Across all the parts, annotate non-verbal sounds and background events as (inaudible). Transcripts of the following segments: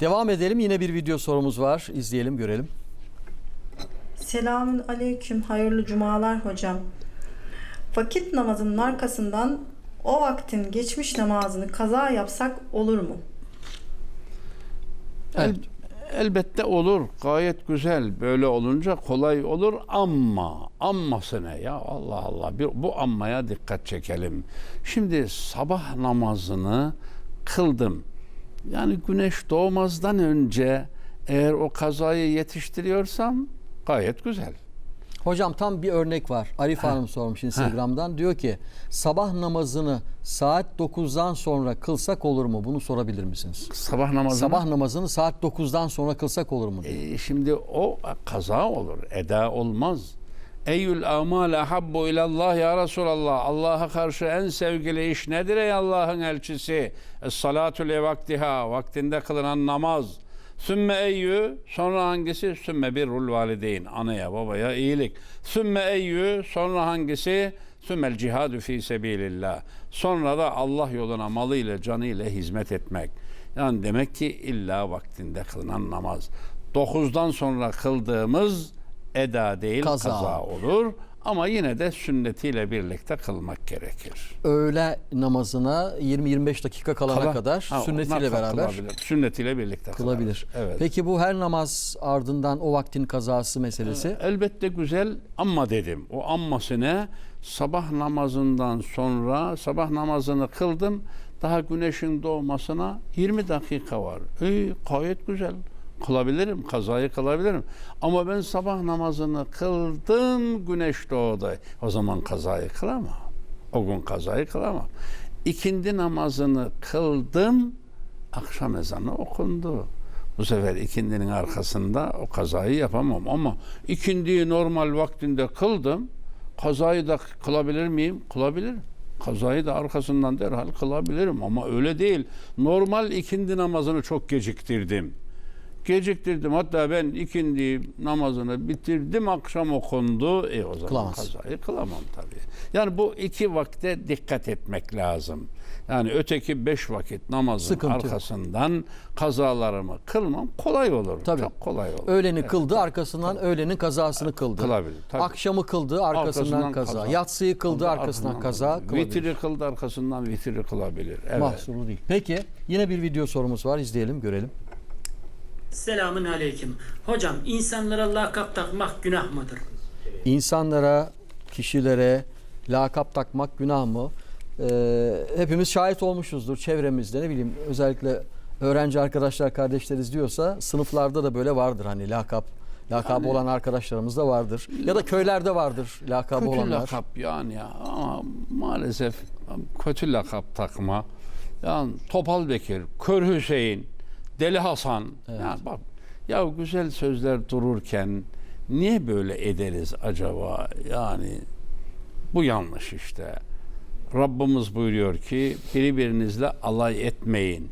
Devam edelim. Yine bir video sorumuz var. İzleyelim, görelim. Selamün aleyküm, hayırlı cumalar hocam. Vakit namazının arkasından o vaktin geçmiş namazını kaza yapsak olur mu? El- elbette olur. Gayet güzel. Böyle olunca kolay olur ama amması ne ya Allah Allah. Bir, bu ammaya dikkat çekelim. Şimdi sabah namazını kıldım. Yani güneş doğmazdan önce eğer o kazayı yetiştiriyorsam gayet güzel. Hocam tam bir örnek var. Arif Hanım sormuş Instagram'dan. Diyor ki sabah namazını saat 9'dan sonra kılsak olur mu? Bunu sorabilir misiniz? Sabah namazını Sabah namazını saat 9'dan sonra kılsak olur mu? diyor. E, şimdi o kaza olur, eda olmaz. Eyyül amal ahabbu ilallah ya Resulallah. Allah'a karşı en sevgili iş nedir ey Allah'ın elçisi? Es-salatu li vaktiha. Vaktinde kılınan namaz. Sümme eyyü. Sonra hangisi? Sümme birrul valideyn. Anaya babaya iyilik. Sümme eyyü. Sonra hangisi? Sümmel cihadu fi sebilillah. Sonra da Allah yoluna malıyla canıyla hizmet etmek. Yani demek ki illa vaktinde kılınan namaz. 9'dan sonra kıldığımız eda değil Kaza. kaza, olur. Ama yine de sünnetiyle birlikte kılmak gerekir. Öğle namazına 20-25 dakika kalana Kala- kadar Ha, sünnetiyle beraber kılabilir. Sünnetiyle birlikte kılabilir. Evet. Peki bu her namaz ardından o vaktin kazası meselesi? Elbette güzel ama dedim. O amması ne? Sabah namazından sonra sabah namazını kıldım. Daha güneşin doğmasına 20 dakika var. İyi, gayet güzel. Kılabilirim, kazayı kılabilirim. Ama ben sabah namazını kıldım, güneş doğdu. O zaman kazayı kılamam. O gün kazayı kılamam. İkindi namazını kıldım, akşam ezanı okundu. Bu sefer ikindinin arkasında o kazayı yapamam ama ikindiyi normal vaktinde kıldım. Kazayı da kılabilir miyim? Kılabilirim. Kazayı da arkasından derhal kılabilirim ama öyle değil. Normal ikindi namazını çok geciktirdim. Geciktirdim. Hatta ben ikindi namazını bitirdim. Akşam okundu. E o zaman Kılamaz. kazayı kılamam tabii. Yani bu iki vakte dikkat etmek lazım. Yani öteki beş vakit namazın Sıkıntı yok. arkasından kazalarımı kılmam kolay olur. Tabii. Çok kolay olur. Öğleni Evet. kıldı, arkasından öğlenin kazasını kıldı. Kılabilir, tabii. Akşamı kıldı, arkasından, Arkasından kaza. kaza. Yatsıyı kıldı, arkasından kaza kılabilir. Vitri kıldı arkasından vitri kılabilir. Evet. Mahsuru değil. Peki yine bir video sorumuz var. İzleyelim, görelim. Selamun aleyküm. Hocam insanlara lakap takmak günah mıdır? İnsanlara, kişilere lakap takmak günah mı? Ee, hepimiz şahit olmuşuzdur çevremizde ne bileyim özellikle öğrenci arkadaşlar kardeşleriz diyorsa sınıflarda da böyle vardır hani lakap lakabı Yani- olan arkadaşlarımız da vardır. Ya da köylerde vardır lakabı Kötü olanlar. lakap yani ya. Ama maalesef kötü lakap takma. Yani Topal Bekir, Kör Hüseyin, Deli Hasan. Yani bak ya güzel sözler dururken niye böyle ederiz acaba? Yani bu yanlış işte. Rabbimiz buyuruyor ki birbirinizle alay etmeyin.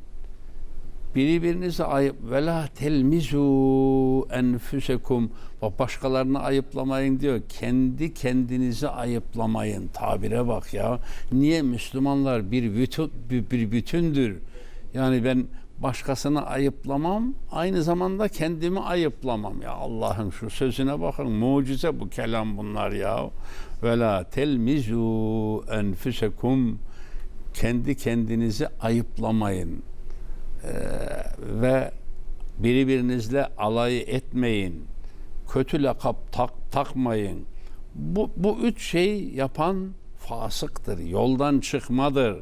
Birbirinize ayıp ve la telmizu enfusekum Bak başkalarını ayıplamayın diyor. Kendi kendinizi ayıplamayın. Tabire bak ya. Niye Müslümanlar bir bütün bir bütündür? Yani ben başkasını ayıplamam, aynı zamanda kendimi ayıplamam ya. Allah'ın şu sözüne bakın. Mucize bu kelam bunlar ya. Ve la telmizu enfusekum kendi kendinizi ayıplamayın Ee, ve birbirinizle alay etmeyin. Kötü lakap tak, takmayın. Bu, bu üç şey yapan fasıktır. Yoldan çıkmadır.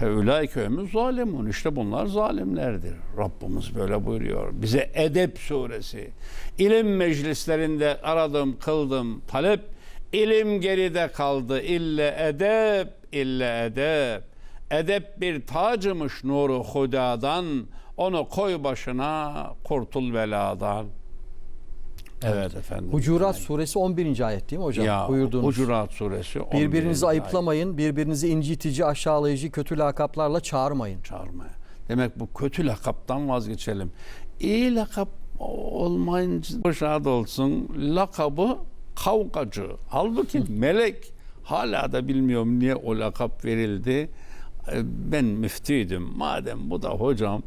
Feulaike ömür zalimun. İşte bunlar zalimlerdir. Rabbimiz böyle buyuruyor. Bize Edep suresi. İlim meclislerinde aradım, kıldım, talep. İlim geride kaldı. İlle edep, ille edep. Edep bir tacımış nuru hudadan. Onu koy başına, kurtul beladan. Evet efendim. Hucurat suresi 11. ayet değil mi hocam? ya, Buyurduğunuz. Hucurat suresi. 11. Birbirinizi ayet. ayıplamayın, birbirinizi incitici, aşağılayıcı, kötü lakaplarla çağırmayın. çağırmaya. Demek bu kötü lakaptan vazgeçelim. İyi lakap olmayınca şad olsun. Lakabı kavgacı. Halbuki (laughs) melek hala da bilmiyorum niye o lakap verildi. Ee, Ben müftüydüm. Madem bu da hocam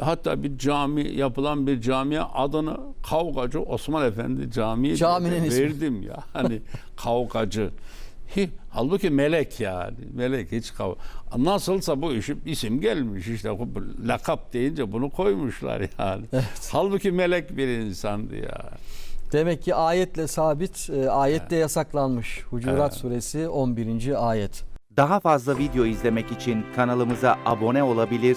Hatta bir cami yapılan bir camiye adını Kavgacı Osman Efendi Camii Caminin ismi. verdim ya. Hani (laughs) Kavgacı. Hi, halbuki melek yani. Melek hiç kav. Nasılsa bu işi isim gelmiş işte. Bu Lakap deyince bunu koymuşlar yani. (laughs) Halbuki melek bir insandı ya. Demek ki ayetle sabit, e, ayette yasaklanmış. Hucurat suresi 11. ayet. Daha fazla video izlemek için kanalımıza abone olabilir,